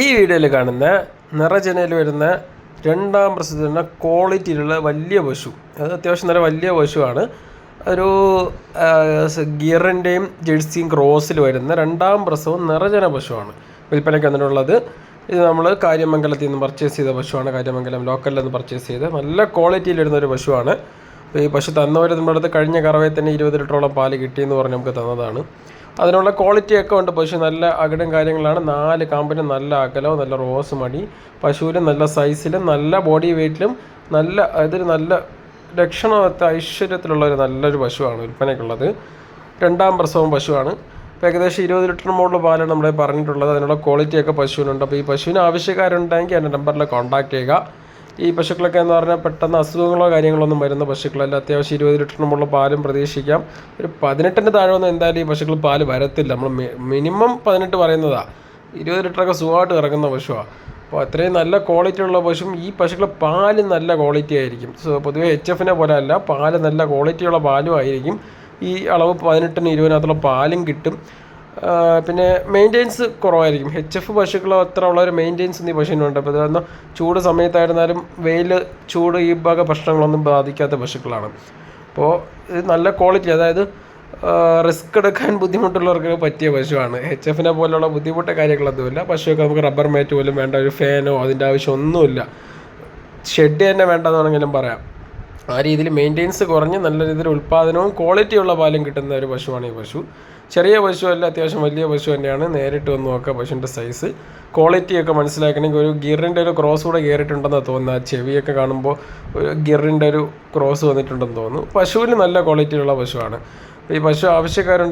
ഈ വീഡിയോയിൽ കാണുന്ന നിറജനയിൽ വരുന്ന രണ്ടാം പ്രസിദ്ധ ക്വാളിറ്റിയിലുള്ള വലിയ പശു. അത് അത്യാവശ്യം നല്ല വലിയ പശുവാണ്. ഒരു ഗിയറിന്റെയും ജേഴ്സിയും ക്രോസിൽ വരുന്ന രണ്ടാം പ്രസവം നിറജന പശുവാണ്. വിൽപ്പനയ്ക്ക് വന്നിട്ടുള്ളത്. ഇത് നമ്മൾ കാര്യമംഗലത്തിൽ നിന്ന് പർച്ചേസ് ചെയ്ത പശുവാണ്. കാര്യമംഗലം ലോക്കലിൽ നിന്ന് പർച്ചേസ് ചെയ്ത് നല്ല ക്വാളിറ്റിയിൽ വരുന്ന ഒരു പശുവാണ്. അപ്പോൾ ഈ പശു തന്നവർ നമ്മുടെ അടുത്ത് കഴിഞ്ഞ കറവയിൽ തന്നെ ഇരുപത് ലിറ്ററോളം പാൽ കിട്ടിയെന്ന് പറഞ്ഞ് നമുക്ക് തന്നതാണ്. അതിനുള്ള ക്വാളിറ്റിയൊക്കെ ഉണ്ട്. പശു നല്ല അകിടും കാര്യങ്ങളാണ്. നാല് കാമ്പിനും നല്ല അകലവും നല്ല റോസ് മടി. പശുവിലും നല്ല സൈസിലും നല്ല ബോഡി വെയ്റ്റിലും നല്ല അതൊരു നല്ല ലക്ഷണത്തെ ഐശ്വര്യത്തിലുള്ള ഒരു നല്ലൊരു പശുവാണ് വിൽപ്പനയ്ക്കുള്ളത് രണ്ടാം പ്രസവം പശുവാണ്. ഇപ്പോൾ ഏകദേശം ഇരുപത് ലിറ്റർ മുകളിൽ പാലാണ് നമ്മളെ പറഞ്ഞിട്ടുള്ളത്. അതിനുള്ള ക്വാളിറ്റിയൊക്കെ പശുവിനുണ്ട്. അപ്പോൾ ഈ പശുവിന് ആവശ്യക്കാരുണ്ടെങ്കിൽ എന്റെ നമ്പറിൽ കോൺടാക്ട് ചെയ്യുക. ഈ പശുക്കളൊക്കെ എന്ന് പറഞ്ഞാൽ പെട്ടെന്ന് അസുഖങ്ങളോ കാര്യങ്ങളോ ഒന്നും വരുന്ന പശുക്കളല്ല. അത്യാവശ്യം ഇരുപത് ലിറ്റർ മുകളിൽ പാലും പ്രതീക്ഷിക്കാം. ഒരു പതിനെട്ടിന് താഴെ ഒന്നും എന്തായാലും ഈ പശുക്കൾ പാൽ വരത്തില്ല. നമ്മൾ മിനിമം പതിനെട്ട് പറയുന്നതാണ് ഇരുപത് ലിറ്ററൊക്കെ സുഖമായിട്ട് ഇറങ്ങുന്ന പശുവാണ് അപ്പോൾ അത്രയും നല്ല ക്വാളിറ്റി ഉള്ള പശുവും ഈ പശുക്കൾ പാൽ നല്ല ക്വാളിറ്റി ആയിരിക്കും. സോ പൊതുവെ എച്ച് എഫിനെ പോലെ അല്ല പാൽ നല്ല ക്വാളിറ്റിയുള്ള പാലും ആയിരിക്കും. ഈ അളവ് പതിനെട്ടിന് ഇരുപതിനകത്തുള്ള പാലും കിട്ടും. പിന്നെ മെയിന്റെനൻസ് കുറവായിരിക്കും. എച്ച് എഫ് പശുക്കളോ അത്ര ഉള്ള ഒരു മെയിന്റെനൻസ് ഈ പശുവിനുണ്ട്. അപ്പോൾ ഇതൊന്നും ചൂട് സമയത്തായിരുന്നാലും വെയിൽ ചൂട് ഈ ഭാഗ പ്രശ്നങ്ങളൊന്നും ബാധിക്കാത്ത പശുക്കളാണ്. അപ്പോൾ ഇത് നല്ല ക്വാളിറ്റി അതായത് റിസ്ക് എടുക്കാൻ ബുദ്ധിമുട്ടുള്ളവർക്ക് പറ്റിയ പശുവാണ്. എച്ച് എഫിനെ പോലുള്ള ബുദ്ധിമുട്ട് കാര്യങ്ങളൊന്നുമില്ല. പശുവൊക്കെ നമുക്ക് റബ്ബർ മാറ്റ് പോലും വേണ്ട ഒരു ഫാനോ അതിന്റെ ആവശ്യമൊന്നുമില്ല ഷെഡ് തന്നെ വേണ്ടെന്നാണെങ്കിലും പറയാം. ആ രീതിയിൽ മെയിന്റെനൻസ് കുറഞ്ഞ് നല്ല രീതിയിൽ ഉൽപ്പാദനവും ക്വാളിറ്റിയുള്ള പാലും കിട്ടുന്ന ഒരു പശുവാണ് ഈ പശു. ചെറിയ പശു അല്ല അത്യാവശ്യം വലിയ പശു തന്നെയാണ്. നേരിട്ട് വന്ന് നോക്കുക പശുവിന്റെ സൈസ് ക്വാളിറ്റിയൊക്കെ മനസ്സിലാക്കണമെങ്കിൽ ഒരു ഗിറിന്റെ ഒരു ക്രോസ് കൂടെ കയറിയിട്ടുണ്ടെന്ന് തോന്നുന്നു ആ ചെവിയൊക്കെ കാണുമ്പോൾ ഒരു ഗിറിന്റെ ഒരു ക്രോസ് വന്നിട്ടുണ്ടെന്ന് തോന്നുന്നു. പശുവിന് നല്ല ക്വാളിറ്റിയുള്ള പശുവാണ്. ഈ പശു ആവശ്യക്കാരുണ്ട്